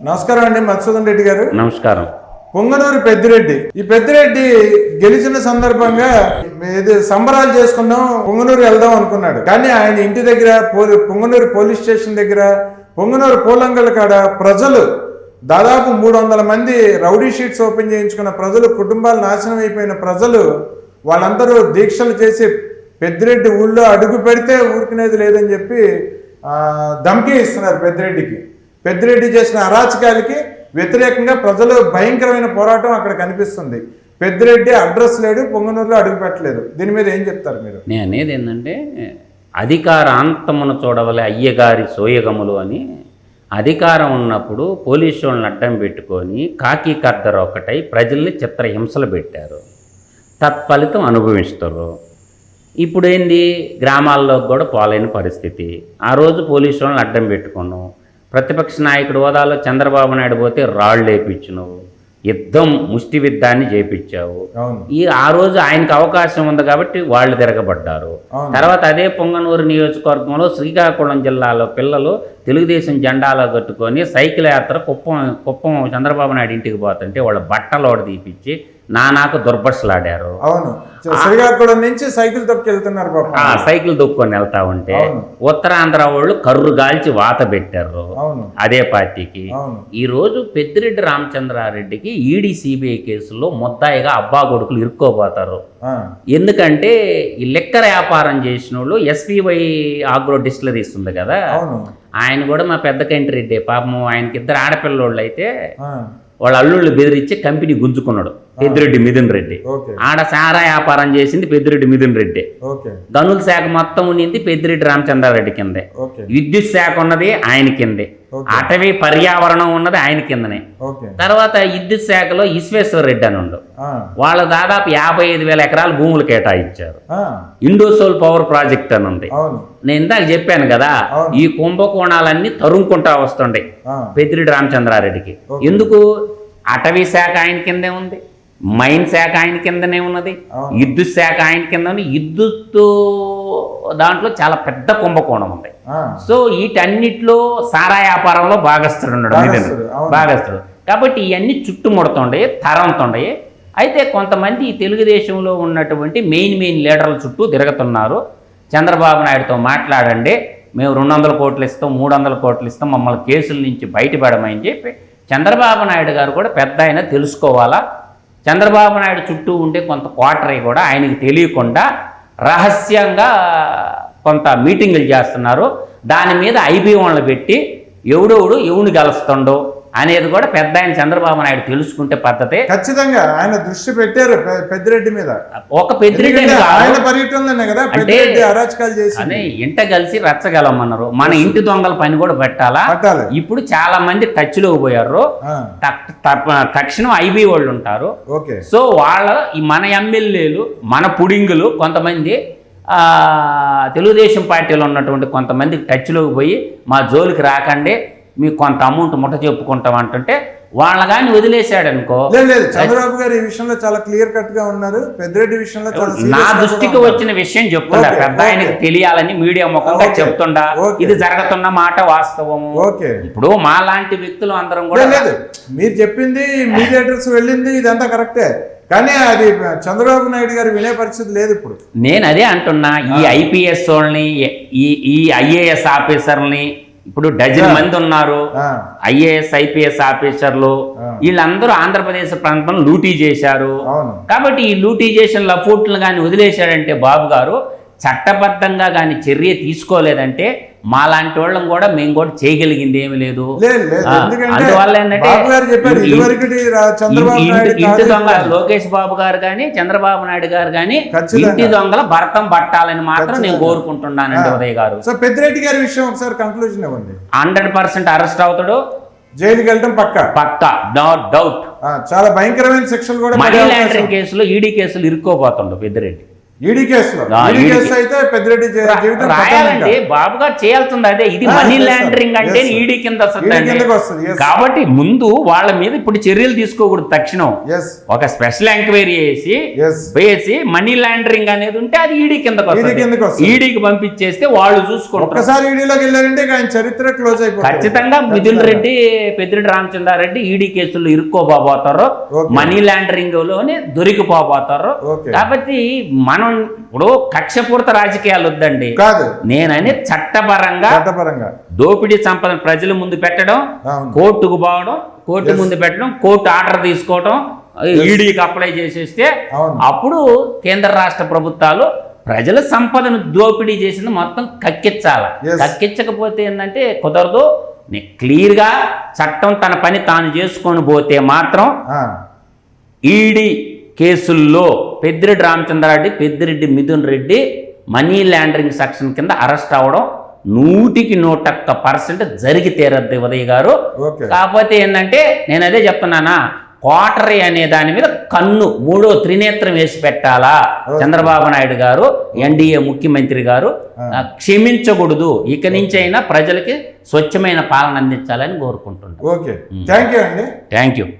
నమస్కారం అండి మధుసూదన్ రెడ్డి గారు. నమస్కారం. పొంగనూరు పెద్దిరెడ్డి. ఈ పెద్దిరెడ్డి గెలిచిన సందర్భంగా ఇది సంబరాలు చేసుకుందాం పొంగనూరు వెళ్దాం అనుకున్నాడు. కానీ ఆయన ఇంటి దగ్గర పొంగనూరు పోలీస్ స్టేషన్ దగ్గర పొంగనూరు పూలంగల్ కాడ ప్రజలు దాదాపు మూడు వందల మంది రౌడీ షీట్స్ ఓపెన్ చేయించుకున్న ప్రజలు కుటుంబాలు నాశనం అయిపోయిన ప్రజలు వాళ్ళందరూ దీక్షలు చేసి పెద్దిరెడ్డి ఊళ్ళో అడుగు పెడితే ఊరుకునేది లేదని చెప్పి ఆ, ధమ్కీ ఇస్తున్నారు పెద్దిరెడ్డికి. పెద్దిరెడ్డి చేసిన అరాచకాలకి వ్యతిరేకంగా ప్రజలు భయంకరమైన పోరాటం అక్కడ కనిపిస్తుంది. పెద్దిరెడ్డి అడ్రస్ లేడు పొంగనూరులో అడుగు పెట్టలేదు. దీని మీద ఏం చెప్తారు మీరు? నేను అనేది ఏంటంటే అధికార అంతమును చూడవలే అయ్యగారి సోయగములు అని. అధికారం ఉన్నప్పుడు పోలీసు వాళ్ళని అడ్డం పెట్టుకొని కాకి కద్దరు ఒకటై ప్రజల్ని చిత్ర హింసలు పెట్టారు. తత్ఫలితం అనుభవిస్తారు ఇప్పుడేంది? గ్రామాల్లో కూడా పోలేని పరిస్థితి. ఆ రోజు పోలీసు వాళ్ళని అడ్డం పెట్టుకున్నాం. ప్రతిపక్ష నాయకుడు హోదాలో చంద్రబాబు నాయుడు పోతే రాళ్ళు లేపించినావు. యుద్ధం ముష్టి యుద్ధాన్ని చేపించావు. ఈ ఆ రోజు ఆయనకు అవకాశం ఉంది కాబట్టి వాళ్ళు తిరగబడ్డారు. తర్వాత అదే పొంగనూరు నియోజకవర్గంలో శ్రీకాకుళం జిల్లాలో పిల్లలు తెలుగుదేశం జెండాలో కట్టుకొని సైకిల్ యాత్ర కుప్పం కుప్పం చంద్రబాబు నాయుడు ఇంటికి పోతుంటే వాళ్ళ బట్టలోడ తీపిచ్చి నానాకు దుర్భర్షలాడారు అవును. శ్రీకాకుళం నుంచి సైకిల్ తొక్కి వెళ్తున్నారు పాపం ఆ సైకిల్ దొక్కొని వెళ్తా ఉంటే. ఉత్తరాంధ్ర వాళ్ళు కర్రు గాల్చి వాత పెట్టారు. అదే పార్టీకి. ఈ రోజు పెద్దిరెడ్డి రామచంద్రారెడ్డికి ఈడీ సిబిఐ కేసులో ముద్దాయిగా అబ్బా కొడుకులు ఇరుక్కోపోతారు ఎందుకంటే ఈ లెక్కర వ్యాపారం చేసిన వాళ్ళు ఎస్పీవై ఆగ్రో డిస్టిలరీస్ ఉంది కదా. ఆయన కూడా మా పెద్ద కంటి రెడ్డి. పాపం ఆయనకి ఇద్దరు ఆడపిల్లోళ్ళు అయితే వాళ్ళ అల్లుళ్ళు బెదిరించి కంపెనీ గుంజుకున్నాడు. పెద్దిరెడ్డి మిథున్ రెడ్డి. ఆడ సారా వ్యాపారం చేసింది పెద్దిరెడ్డి మిథున్ రెడ్డి. గనుల శాఖ మొత్తం ఉన్నింది పెద్దిరెడ్డి రామచంద్రారెడ్డి కిందే. విద్యుత్ శాఖ ఉన్నది ఆయన కిందే. అటవీ పర్యావరణం ఉన్నది ఆయన కిందనే. తర్వాత విద్యుత్ శాఖలో ఈశ్వేశ్వర రెడ్డి అని ఉండు. వాళ్ళు దాదాపు యాభై ఐదు వేల ఎకరాలు భూములు కేటాయించారు. ఇండోసోల్ పవర్ ప్రాజెక్ట్ అని ఉంది. నేను ఇందాక చెప్పాను కదా. ఈ కుంభకోణాలన్నీ తరుముకుంటా వస్తుండే పెద్దిరెడ్డి రామచంద్రారెడ్డికి. ఎందుకు? అటవీ శాఖ ఆయన కిందే ఉంది. మైన్ శాఖ ఆయన కిందనే ఉన్నది. విద్యుత్ శాఖ ఆయన కింద విద్యుత్ దాంట్లో చాలా పెద్ద కుంభకోణం ఉంది. సో వీటన్నిటిలో సారా వ్యాపారంలో భాగస్థుడు ఉన్నాడు భాగస్థుడు, కాబట్టి ఇవన్నీ చుట్టుముడుతుండే తరంతుండే అయితే కొంతమంది ఈ తెలుగుదేశంలో ఉన్నటువంటి మెయిన్ మెయిన్ లీడర్ల చుట్టూ తిరుగుతున్నారు. చంద్రబాబు నాయుడుతో మాట్లాడండి మేము రెండు వందల కోట్లు ఇస్తాం మూడు వందల కోట్లు ఇస్తాం మమ్మల్ని కేసుల నుంచి బయటపడమని చెప్పి చంద్రబాబు నాయుడు గారు కూడా పెద్ద తెలుసుకోవాలా? చంద్రబాబు నాయుడు చుట్టూ ఉండే కొంత క్వార్టరీ కూడా ఆయనకి తెలియకుండా రహస్యంగా కొంత మీటింగులు చేస్తున్నారు. దాని మీద ఐబీ వాళ్ళని పెట్టి ఎవడెవడు ఎవడు గెలుస్తుండో అనేది కూడా పెద్ద ఆయన చంద్రబాబు నాయుడు తెలుసుకుంటే పద్ధతే. ఖచ్చితంగా ఆయన దృష్టి పెట్టారు పెద్దిరెడ్డి మీద. ఒక పెద్దిరెడ్డి. ఆయన పర్యటనలోనే కదా పెద్దిరెడ్డి అరాచకాలు చేసి ఇంట కలిసి రచ్చగలమన్నారు. మన ఇంటి దొంగల పని కూడా పెట్టాలా? ఇప్పుడు చాలా మంది పోయారు. ఆ, తక్- తప్ప- తక్షణం ఐబీ వాళ్ళు ఉంటారు. ఓకే. సో వాళ్ళ ఈ మన ఎమ్మెల్యేలు మన పుడింగులు కొంతమంది ఆ, తెలుగుదేశం పార్టీలో ఉన్నటువంటి కొంతమంది టచ్లోకి పోయి మా జోలికి రాకండి. మీకు కొంత అమౌంట్ ముట్ట చెప్పుకుంటాం అంటుంటే వాళ్ళ కానీ వదిలేశాడు అనుకో లేదు చంద్రబాబు గారు ఈ విషయంలో చాలా క్లియర్ కట్గా ఉన్నారు. పెద్దిరెడ్డి విషయంలో నా దృష్టికి. వచ్చిన విషయం చెప్తుండా ఓకే, పెద్ద ఆయనకి. తెలియాలని మీడియా ముఖంగా చెప్తుండా. ఇది జరుగుతున్న మాట వాస్తవము. ఓకే. ఇప్పుడు మా లాంటి వ్యక్తులు అందరం కూడా లేదు, మీరు చెప్పింది మీడియేటర్స్ వెళ్ళింది ఇదంతా కరెక్టే. కానీ అది చంద్రబాబు నాయుడు గారు వినే పరిస్థితి లేదు ఇప్పుడు. నేను అదే అంటున్నా. ఈ ఐపీఎస్ వాళ్ళని ఈ ఈ ఐఏఎస్ ఆఫీసర్ని ఇప్పుడు డజన్ మంది ఉన్నారు. ఐఏఎస్ ఐపీఎస్ ఆఫీసర్లు. వీళ్ళందరూ ఆంధ్రప్రదేశ్ ప్రాంతంలో లూటీ చేశారు. కాబట్టి ఈ లూటీ చేసిన లఫూట్లను కానీ వదిలేశాడంటే బాబు గారు చట్టబద్ధంగా కానీ చర్య తీసుకోలేదంటే మాలాంటి వాళ్ళం కూడా మేము కూడా చేయగలిగింది ఏమీ లేదు. అందువల్ల ఏంటంటే ఇంటి- దొంగ లోకేష్ బాబు గారు కానీ చంద్రబాబు నాయుడు గారు కానీ. ఇంటి దొంగల భరతం పట్టాలని మాత్రం నేను. కోరుకుంటున్నానండి ఉదయ్ గారు. సో పెద్దిరెడ్డి గారి విషయం ఒకసారి కంక్లూజన్ ఇవ్వండి. హండ్రెడ్ పర్సెంట్ అరెస్ట్ అవుతాడు. జైలుకి వెళ్ళటం పక్క. పక్క నో డౌట్ చాలా భయంకరమైన శిక్షలు కూడా మనీ లాండరింగ్ కేసులో ఈడీ కేసులు ఇరుక్కోపోతుండు పెద్దిరెడ్డి. ఈడీ కేసులో కేసు అయితే పెద్దిరెడ్డి జీవితం రాయాలండి. బాబు గారు చేయాల్సింది అదే ఇది మనీ. లాండరింగ్ అంటే. ఈడీ కింద వస్తుంది. కాబట్టి ముందు వాళ్ళ మీద ఇప్పుడు చర్యలు తీసుకోకూడదు తక్షణం ఒక స్పెషల్ ఎంక్వైరీ చేసి. వేసి మనీ లాండరింగ్ అనేది ఉంటే అది ఈడీ కిందకు వస్తుంది వస్తుంది. ఈడీకి పంపించేస్తే వాళ్ళు చూసుకుంటారు ఒక్కసారి ఈడీలోకి వెళ్ళారంటే ఆయన చరిత్ర క్లోజ్ అయిపోతుంది ఖచ్చితంగా మిథున్ రెడ్డి పెద్దిరెడ్డి రామచంద్రారెడ్డి ఈడీ కేసులు ఇరుక్కోబోతారు. మనీ లాండరింగ్లోనే దొరికిపోబోతారు. కాబట్టి మనం ఇప్పుడు కక్షపూరిత రాజకీయాలు వద్దండి కాదు నేనని చట్టపరంగా చట్టపరంగా దోపిడీ సంపద ప్రజల ముందు పెట్టడం. కోర్టుకు పోవడం కోర్టు. ముందు పెట్టడం కోర్టు ఆర్డర్ తీసుకోవడం ఈడీకి అప్లై చేసేస్తే. అప్పుడు కేంద్ర రాష్ట్ర ప్రభుత్వాలు ప్రజల సంపదను దోపిడీ చేసింది మొత్తం కక్కించాలి. కక్కించకపోతే ఏంటంటే కుదరదు క్లియర్గా చట్టం తన పని తాను చేసుకొని పోతే మాత్రం ఈడీ కేసుల్లో Peddireddy Ramachandra Reddy Peddireddy Mithun Reddy money laundering section కింద అరెస్ట్ అవ్వడం నూటికి నూటొక్క పర్సెంట్ జరిగి తీరద్ది ఉదయ్ గారు. కాకపోతే ఏంటంటే నేను అదే చెప్తున్నానా క్వార్టరీ అనే దాని మీద కన్ను మూడో త్రినేత్రం వేసి పెట్టాలా చంద్రబాబు నాయుడు గారు ఎన్డీఏ ముఖ్యమంత్రి గారు. క్షమించకూడదు. ఇక నుంచి అయినా ప్రజలకి స్వచ్ఛమైన పాలన అందించాలని కోరుకుంటున్నాను. ఓకే. థ్యాంక్ యూ అండి. Thank you